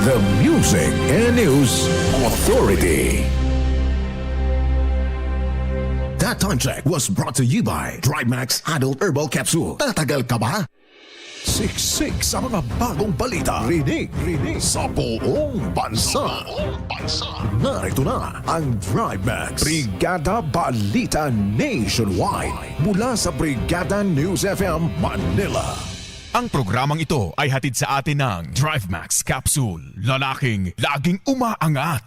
The Music and News Authority. That time check was brought to you by DriveMax Adult Herbal Capsule. Tatagal ka ba? Siksik sa mga bagong balita. Rinig, rinig sa buong bansa. Narito na ang DriveMax Brigada Balita Nationwide mula sa Brigada News FM Manila. Ang programang ito ay hatid sa atin ng DriveMax Capsule. Lalaking laging umaangat.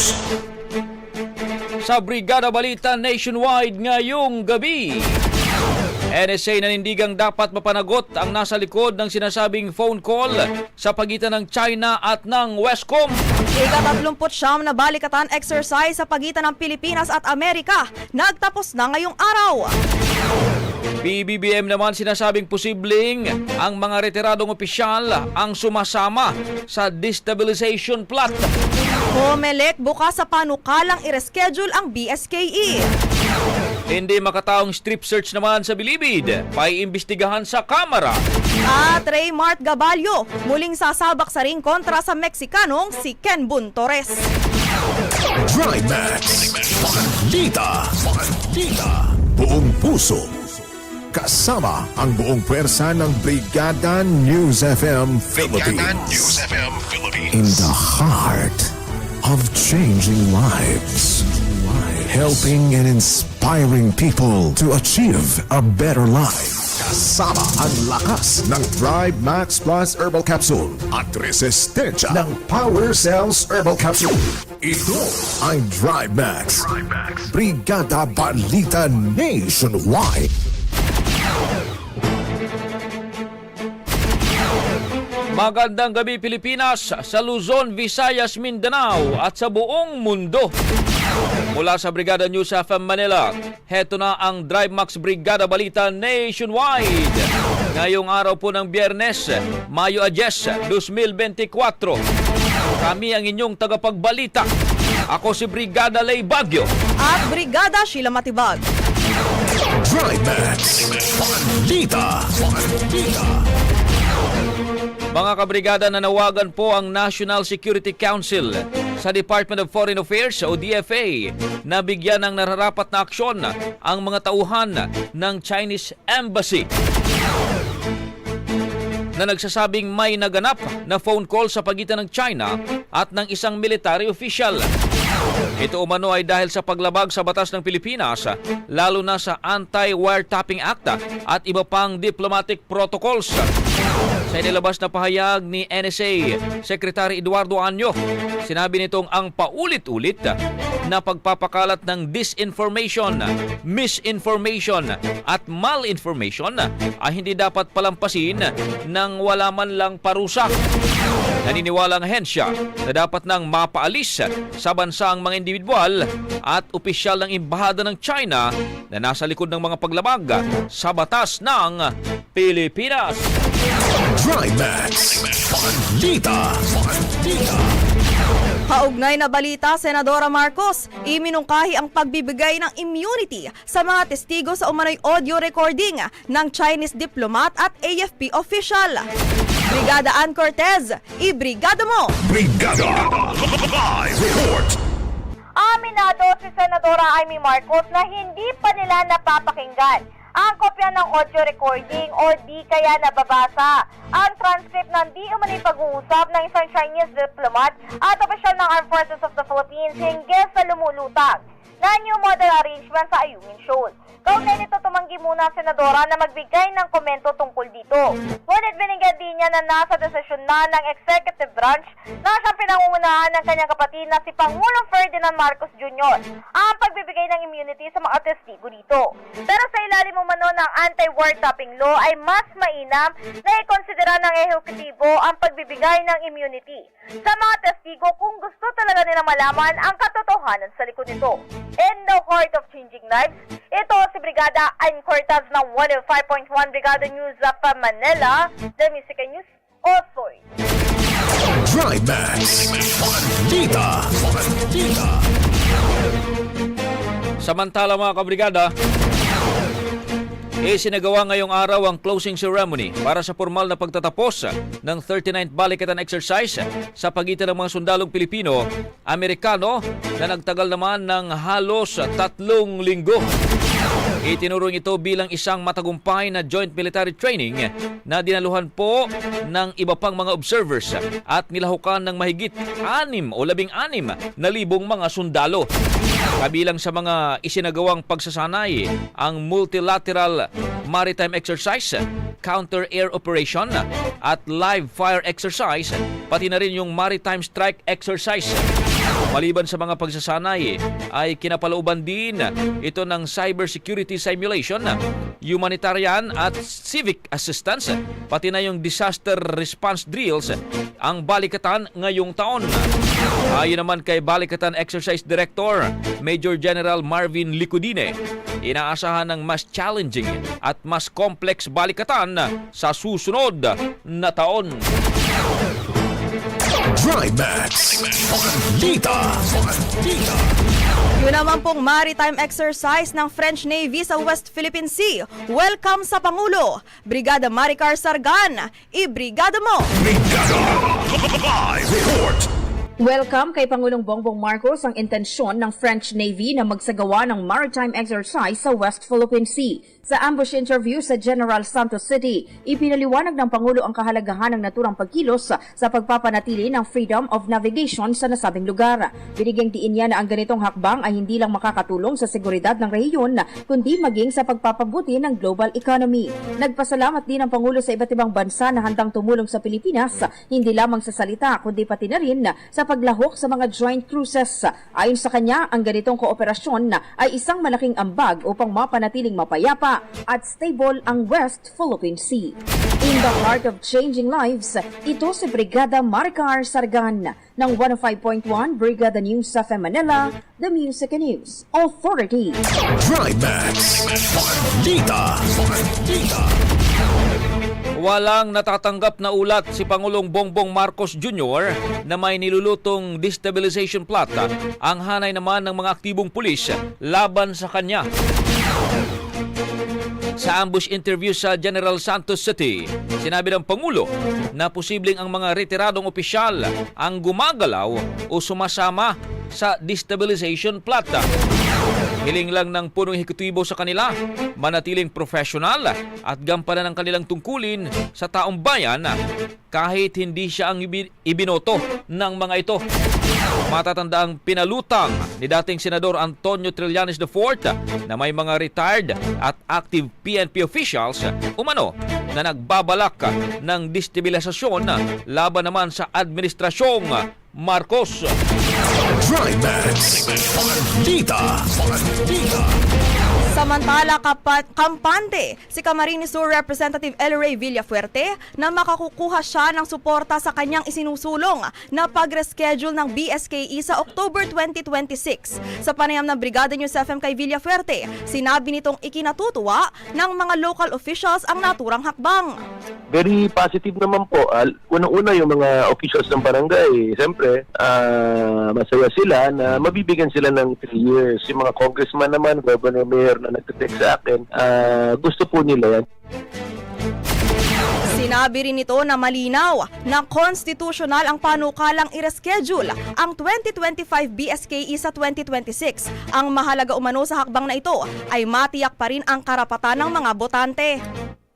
Headlines. sa Brigada Balita Nationwide ngayong gabi. NSA nanindigang dapat mapanagot ang nasa likod ng sinasabing phone call sa pagitan ng China at ng Westcom. Ika-tatlumput siyam na balikatan exercise sa pagitan ng Pilipinas at Amerika nagtapos na ngayong araw. PBBM naman sinasabing posibleng ang mga retiradong opisyal ang sumasama sa destabilization plot. Comelec bukas sa panukalang i-reschedule ang BSKE. Hindi makataong strip search naman sa Bilibid, paiimbestigahan sa Kamara. At Raymart Gabalyo muling sasabak sa ring kontra sa Meksikanong si Ken Bun Torres. DriveMax. Balita. Balita. Buong puso. Kasama ang buong pwersa ng Brigada News FM Philippines. FM Philippines. In the heart of changing lives. Helping and inspiring people to achieve a better life. Kasama ang lakas ng Drive Max Plus Herbal Capsule at resistensya ng Power Cells Herbal Capsule. Ito ang Drive Max. Brigada Balita Nationwide. Magandang gabi Pilipinas sa Luzon, Visayas, Mindanao at sa buong mundo. Mula sa Brigada News FM Manila, heto na ang Drive Max Brigada Balita Nationwide. Ngayong araw po ng Biyernes, Mayo 10, 2024. Kami ang inyong tagapagbalita. Ako si Brigada Lay Bagyo. At Brigada Sheila Matibag. Drive Max. Balita. Balita. Mga kabrigada nanawagan po ang National Security Council sa Department of Foreign Affairs o DFA na bigyan ng nararapat na aksyon ang mga tauhan ng Chinese Embassy na nagsasabing may naganap na phone call sa pagitan ng China at ng isang military official. Ito umano ay dahil sa paglabag sa batas ng Pilipinas, lalo na sa Anti-Wiretapping Act at iba pang diplomatic protocols. Sa inilabas na pahayag ni NSA Secretary Eduardo Anyo, sinabi nitong ang paulit-ulit na pagpapakalat ng disinformation, misinformation at malinformation ay hindi dapat palampasin ng wala man lang parusa. Naniniwala ang ahensya na dapat nang mapaalis sa bansa ang mga individual at opisyal ng Embahada ng China na nasa likod ng mga paglabag sa batas ng Pilipinas. Trimax. Balita. Balita. Kaugnay na balita, Senadora Marcos, iminungkahi ang pagbibigay ng immunity sa mga testigo sa umano'y audio recording ng Chinese diplomat at AFP official. Brigada Ann Cortez, ibrigada mo! Brigada. Live report. Aminado si Senadora Amy Marcos na hindi pa nila napapakinggan ang kopya ng audio recording o di kaya nababasa ang transcript ng di umano'y pag-uusap ng isang Chinese diplomat at opisyal ng Armed Forces of the Philippines hinggil sa lumulutang na new model arrangement sa Ayungin Shoal. Kaugnay nito tumanggi muna senadora na magbigay ng komento tungkol dito. Ngunit binigyan din niya na nasa desisyon na ng executive branch na siyang pinangungunahan ng kanyang kapatid na si Pangulong Ferdinand Marcos Jr. ang pagbibigay ng immunity sa mga testigo dito. Pero sa ilalim umano ng anti-war tapping law ay mas mainam na ikonsidera ng ehekutibo ang pagbibigay ng immunity sa mga testigo kung gusto talaga nilang malaman ang katotohanan sa likod nito. In the heart of changing lives, ito si Brigada Ann Cortez ng 105.1 Brigada News sa Manila, The Music and News Authority. Trimax. Balita. Balita. Samantala mga kabrigada, Isinagawa ngayong araw ang closing ceremony para sa formal na pagtatapos ng 39th Balikatan Exercise sa pagitan ng mga sundalong Pilipino, Amerikano na nagtagal naman ng halos tatlong linggo. Itinuring ito bilang isang matagumpay na joint military training na dinaluhan po ng iba pang mga observers at nilahukan ng mahigit anim o labing anim na libong mga sundalo. Kabilang sa mga isinagawang pagsasanay ang multilateral maritime exercise, counter-air operation at live fire exercise, pati na rin yung maritime strike exercise. Maliban sa mga pagsasanay, ay kinapalooban din ito ng cybersecurity simulation, humanitarian at civic assistance, pati na yung disaster response drills ang balikatan ngayong taon. Ayon naman kay Balikatan Exercise Director, Major General Marvin Licudine, inaasahan ng mas challenging at mas complex balikatan sa susunod na taon. Trimax. Balita. Balita. Yun naman pong maritime exercise ng French Navy sa West Philippine Sea. Welcome sa Pangulo, Brigada Maricar Sargan, ibrigada mo! Brigada. Live report. Welcome kay Pangulong Bongbong Marcos ang intensyon ng French Navy na magsagawa ng maritime exercise sa West Philippine Sea. Sa ambush interview sa General Santos City, ipinaliwanag ng Pangulo ang kahalagahan ng naturang pagkilos sa pagpapanatili ng freedom of navigation sa nasabing lugar. Binigyang diin niya na ang ganitong hakbang ay hindi lang makakatulong sa seguridad ng rehiyon, kundi maging sa pagpapabuti ng global economy. Nagpasalamat din ang Pangulo sa iba't ibang bansa na handang tumulong sa Pilipinas, hindi lamang sa salita kundi pati na rin sa paglahok sa mga joint cruises. Ayon sa kanya, ang ganitong kooperasyon ay isang malaking ambag upang mapanatiling mapayapa at stable ang West Philippine Sea. In the heart of changing lives, ito si Brigada Maricar Sargan ng 105.1 Brigada News sa Manila, The Music and News Authority. Trimax. Balita. Balita. Walang natatanggap na ulat si Pangulong Bongbong Marcos Jr. na may nilulutong destabilization plot ang hanay naman ng mga aktibong pulis laban sa kanya. Sa ambush interview sa General Santos City, sinabi ng Pangulo na posibleng ang mga retiradong opisyal ang gumagalaw o sumasama sa destabilization plot. Hiling lang ng punong ehekutibo sa kanila, manatiling professional at gampanan ang kanilang tungkulin sa taong bayan kahit hindi siya ang ibi- ibinoto ng mga ito. Matatanda ang pinalutang ni dating Senador Antonio Trillanes IV na may mga retired at active PNP officials umano na nagbabalak ng destabilisasyon laban naman sa administrasyong Marcos. Trimax. Balita. Balita. Samantala, kapa- kampante si Camarines Sur Representative El Ray Villafuerte na makakukuha siya ng suporta sa kanyang isinusulong na pag-reschedule ng BSKE sa October 2026. Sa panayam ng Brigada News FM kay Villafuerte, sinabi nitong ikinatutuwa ng mga local officials ang naturang hakbang. very positive naman po. Unang-una yung mga officials ng barangay, siyempre, ah, masaya sila na mabibigyan sila ng 3 years. Yung mga congressman naman, governor, mayor na nagtitext sa akin, ah, gusto po nila yan. Sinabi rin nito na malinaw na konstitusyonal ang panukalang i-reschedule ang 2025 BSKE sa 2026. Ang mahalaga umano sa hakbang na ito ay matiyak pa rin ang karapatan ng mga botante.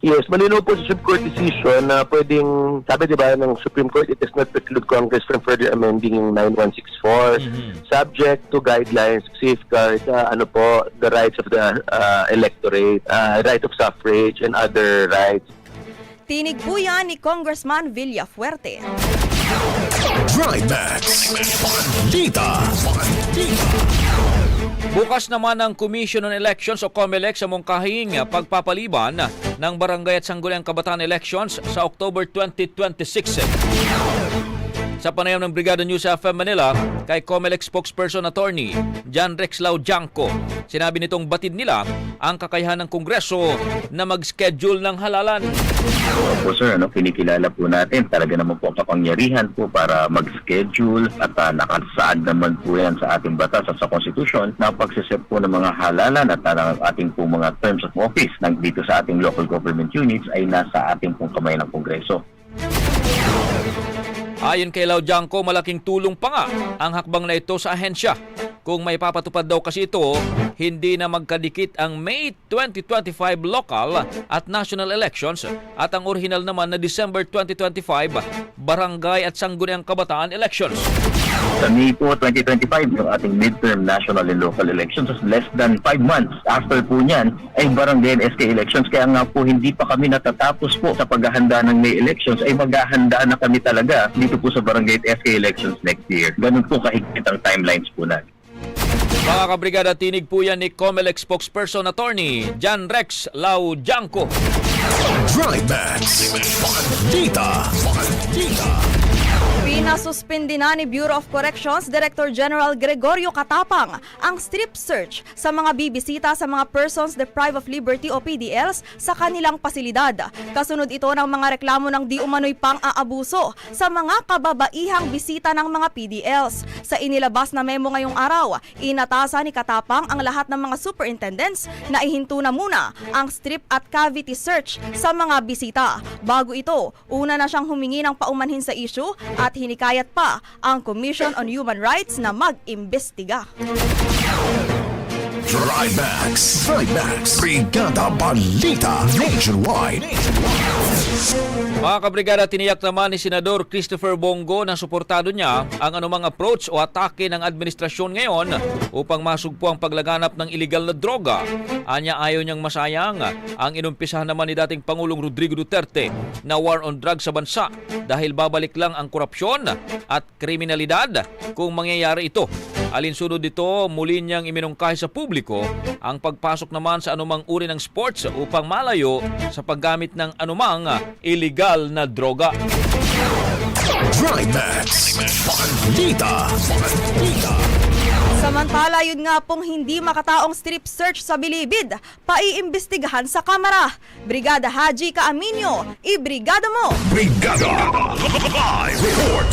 Yes, malinaw po sa Supreme Court decision na pwedeng, sabi di ba ng Supreme Court, it does not preclude Congress from further amending yung 9164 subject to guidelines safeguard uh, ano po, the rights of the uh, electorate, uh, right of suffrage and other rights. Tinig po yan ni Congressman Villafuerte. Trimax. Balita. Balita. Bukas naman ang Commission on Elections o COMELEC sa mungkahing pagpapaliban ng Barangay at Sangguniang Kabataan Elections sa October 2026. Sa panayam ng Brigada News FM Manila kay COMELEC spokesperson attorney John Rex Lau Janco, sinabi nitong batid nila ang kakayahan ng Kongreso na mag-schedule ng halalan. po sir, ano, kinikilala po natin talaga naman po ang kapangyarihan po para mag-schedule at uh, nakasaad naman po yan sa ating batas at sa konstitusyon na pagsisip po ng mga halalan at uh, ating po mga terms of office ng dito sa ating local government units ay nasa ating pong kamay ng Kongreso. Ayon kay Lau Janco, malaking tulong pa nga ang hakbang na ito sa ahensya. Kung may papatupad daw kasi ito, hindi na magkadikit ang May 2025 local at national elections at ang original naman na December 2025 barangay at sangguniang kabataan elections. Sa May po 2025, yung ating midterm national and local elections, is less than 5 months after po niyan ay barangay and SK elections. Kaya nga po hindi pa kami natatapos po sa paghahanda ng May elections ay maghahanda na kami talaga dito po sa barangay at SK elections next year. Ganun po kahigpit ang timelines po natin. Mga kabrigada, tinig po yan ni COMELEC spokesperson attorney John Rex Lau Janco. Trimax. Balita. Balita. Pinasuspindi na ni Bureau of Corrections Director General Gregorio Katapang ang strip search sa mga bibisita sa mga persons deprived of liberty o PDLs sa kanilang pasilidad. Kasunod ito ng mga reklamo ng di umano'y pang-aabuso sa mga kababaihang bisita ng mga PDLs. Sa inilabas na memo ngayong araw, inatasa ni Katapang ang lahat ng mga superintendents na ihinto na muna ang strip at cavity search sa mga bisita. Bago ito, una na siyang humingi ng paumanhin sa issue at hinikayat pa ang Commission on Human Rights na mag-imbestiga. Trimax. Trimax. Brigada Balita. Nationwide. Mga kabrigada, tiniyak naman ni Senador Christopher Bongo na suportado niya ang anumang approach o atake ng administrasyon ngayon upang masugpo ang paglaganap ng illegal na droga. Anya ayaw niyang masayang ang inumpisahan naman ni dating Pangulong Rodrigo Duterte na war on drugs sa bansa dahil babalik lang ang korupsyon at kriminalidad kung mangyayari ito. Alinsunod dito, muli niyang iminungkahi sa publiko ang pagpasok naman sa anumang uri ng sports upang malayo sa paggamit ng anumang illegal na droga. Trimax. Balita. Balita. Samantala, yun nga pong hindi makataong strip search sa Bilibid, paiimbestigahan sa kamera. Brigada Haji Kaaminyo, ibrigada mo! Brigada. Live report.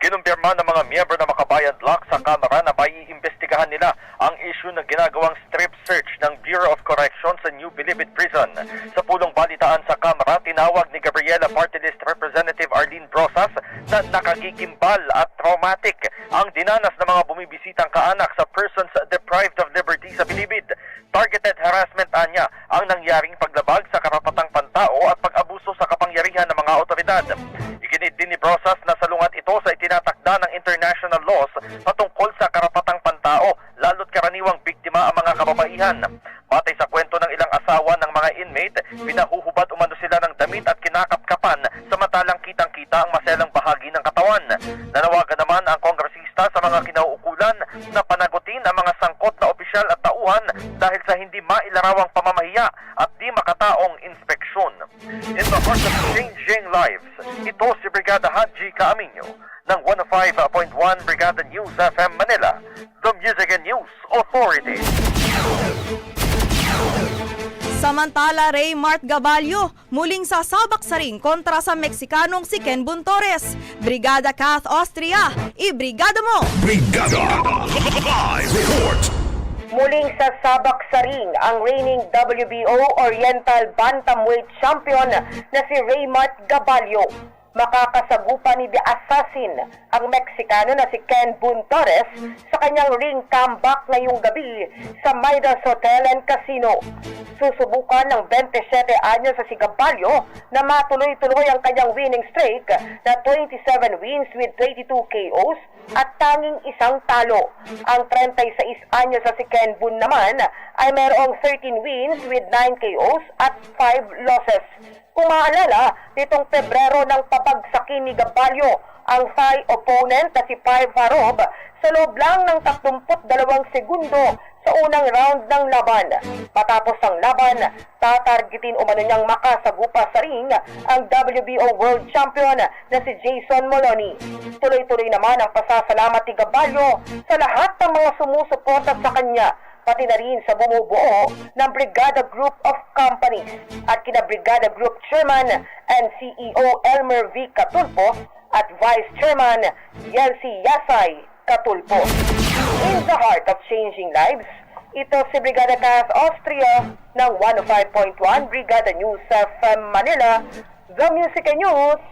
Kinumpirma ng mga miyembro ng Makabayan Block sa Kamara na maiimbestigahan nila ang issue ng ginagawang strip search ng Bureau of Corrections sa New Bilibid Prison. Sa pulong balitaan sa Kamara, tinawag ni Gabriela Party List Representative Arlene Brosas na nakakikimbal at traumatic ang dinanas ng mga bumibisitang kaanak sa persons deprived of liberty sa Bilibid. Targeted harassment anya makita ang maselang bahagi ng katawan. Nanawagan naman ang kongresista sa mga kinauukulan na panagutin ang mga sangkot na opisyal at tauhan dahil sa hindi mailarawang pamamahiya at di makataong inspeksyon. In the heart of changing lives, ito si Brigada Haji Kaaminyo ng 105.1 Brigada News FM Samantala, Ray Mart Gabalio muling sasabak sa ring kontra sa Meksikanong si Ken Buntores. Brigada Kath Austria, ibrigada mo! Brigada! Live report! Muling sasabak sa ring ang reigning WBO Oriental Bantamweight Champion na si Raymart Gabalio. Makakasagupa ni The Assassin ang Meksikano na si Ken Boon Torres sa kanyang ring comeback ngayong gabi sa Midas Hotel and Casino. Susubukan ng 27 anyos sa si Gabalio na matuloy-tuloy ang kanyang winning streak na 27 wins with 22 KOs at tanging isang talo. Ang 36 anyos sa si Ken Boon naman ay mayroong 13 wins with 9 KOs at 5 losses. Kung maalala, nitong Pebrero nang pabagsakin ni Gabalio ang Thai opponent na si Pai Farob sa loob lang ng 32 segundo sa unang round ng laban. Matapos ang laban, tatargetin umano niyang makasagupa sa ring ang WBO World Champion na si Jason Moloney. Tuloy-tuloy naman ang pasasalamat ni Gabalio sa lahat ng mga sumusuporta sa kanya pati na rin sa bumubuo ng Brigada Group of Companies at kina Brigada Group Chairman and CEO Elmer V. Catulpo at Vice Chairman Yancy Yasay Catulpo. In the heart of changing lives, ito si Brigada Kath Austria ng 105.1 Brigada News FM Manila, The Music and News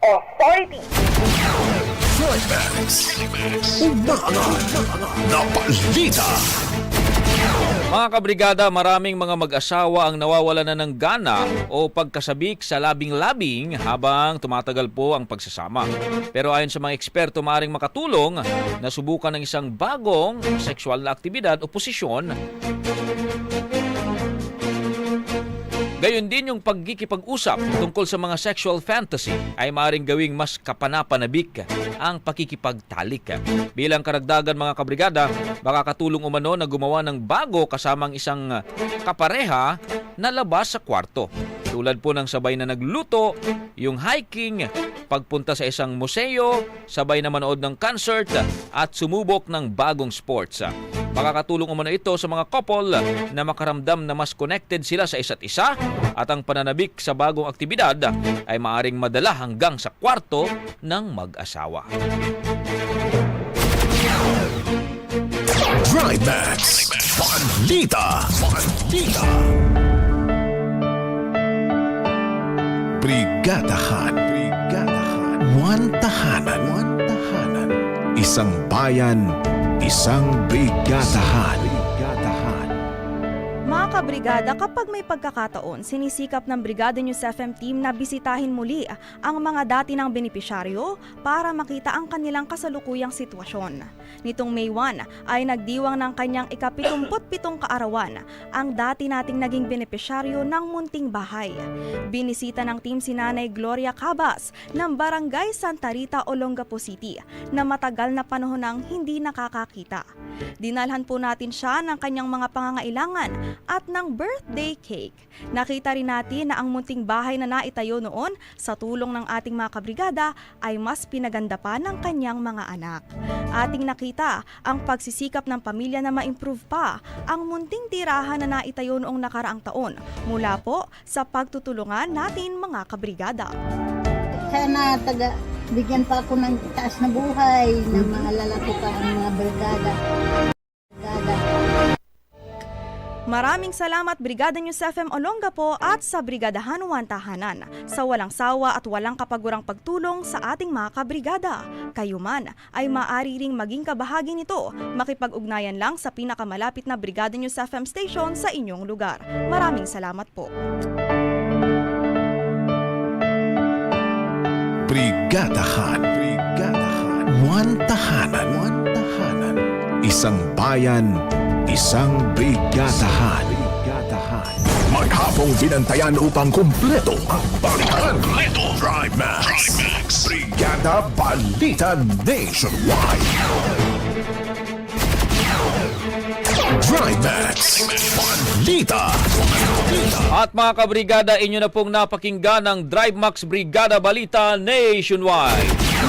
Authority. Trimax. Umaangat na balita. Mga kabrigada, maraming mga mag-asawa ang nawawala na ng gana o pagkasabik sa labing-labing habang tumatagal po ang pagsasama. Pero ayon sa mga eksperto, maaaring makatulong na subukan ng isang bagong sexual na aktibidad o posisyon Gayon din yung pagkikipag-usap tungkol sa mga sexual fantasy ay maaaring gawing mas kapanapanabik ang pakikipagtalik. Bilang karagdagan mga kabrigada, baka katulong umano na gumawa ng bago kasamang isang kapareha na labas sa kwarto. Tulad po ng sabay na nagluto, yung hiking, pagpunta sa isang museo, sabay na manood ng concert at sumubok ng bagong sports. Makakatulong umano ito sa mga couple na makaramdam na mas connected sila sa isa't isa at ang pananabik sa bagong aktibidad ay maaring madala hanggang sa kwarto ng mag-asawa. Trimax. Balita. Balita. Brigadahan. Brigadahan. One tahanan. One tahanan. Isang bayan, isang brigadahan. Mga kabrigada, kapag may pagkakataon, sinisikap ng Brigada News FM team na bisitahin muli ang mga dati ng benepisyaryo para makita ang kanilang kasalukuyang sitwasyon. Nitong May 1 ay nagdiwang ng kanyang ikapitumputpitong kaarawan ang dati nating naging benepisyaryo ng munting bahay. Binisita ng team si Nanay Gloria Cabas ng Barangay Santa Rita, Olongapo City na matagal na panahon nang hindi nakakakita. Dinalhan po natin siya ng kanyang mga pangangailangan at ng birthday cake. Nakita rin natin na ang munting bahay na naitayo noon sa tulong ng ating mga kabrigada ay mas pinaganda pa ng kanyang mga anak. Ating nakita ang pagsisikap ng pamilya na ma-improve pa ang munting tirahan na naitayo noong nakaraang taon mula po sa pagtutulungan natin mga kabrigada. Sana taga bigyan pa ako ng taas na buhay na maalala ko pa ang mga. Brigada. Maraming salamat Brigada News FM Olongapo at sa Brigadahan Tahanan sa walang sawa at walang kapagurang pagtulong sa ating mga kabrigada. Kayo man ay maaari ring maging kabahagi nito. Makipag-ugnayan lang sa pinakamalapit na Brigada News FM station sa inyong lugar. Maraming salamat po. Brigadahan. Brigadahan. One tahanan. One tahanan. Isang bayan, isang brigadahan. Brigadahan. Maghapong binantayan upang kumpleto ang balitan. Kumpleto. Trimax. Trimax. Brigada Balita Nationwide. Trimax. Balita. At mga kabrigada, inyo na pong napakinggan ng Drive Max Brigada Balita Nationwide.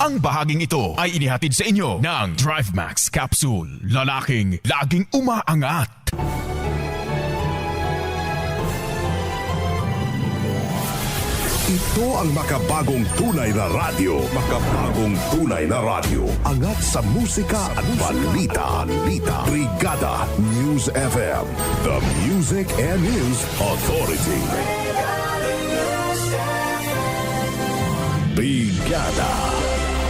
Ang bahaging ito ay inihatid sa inyo ng Drive Max Capsule. Lalaking laging umaangat. Ito ang makabagong tunay na radyo. Makabagong tunay na radyo. Angat sa musika at balita. balita. Brigada News FM. The Music and News Authority. Brigada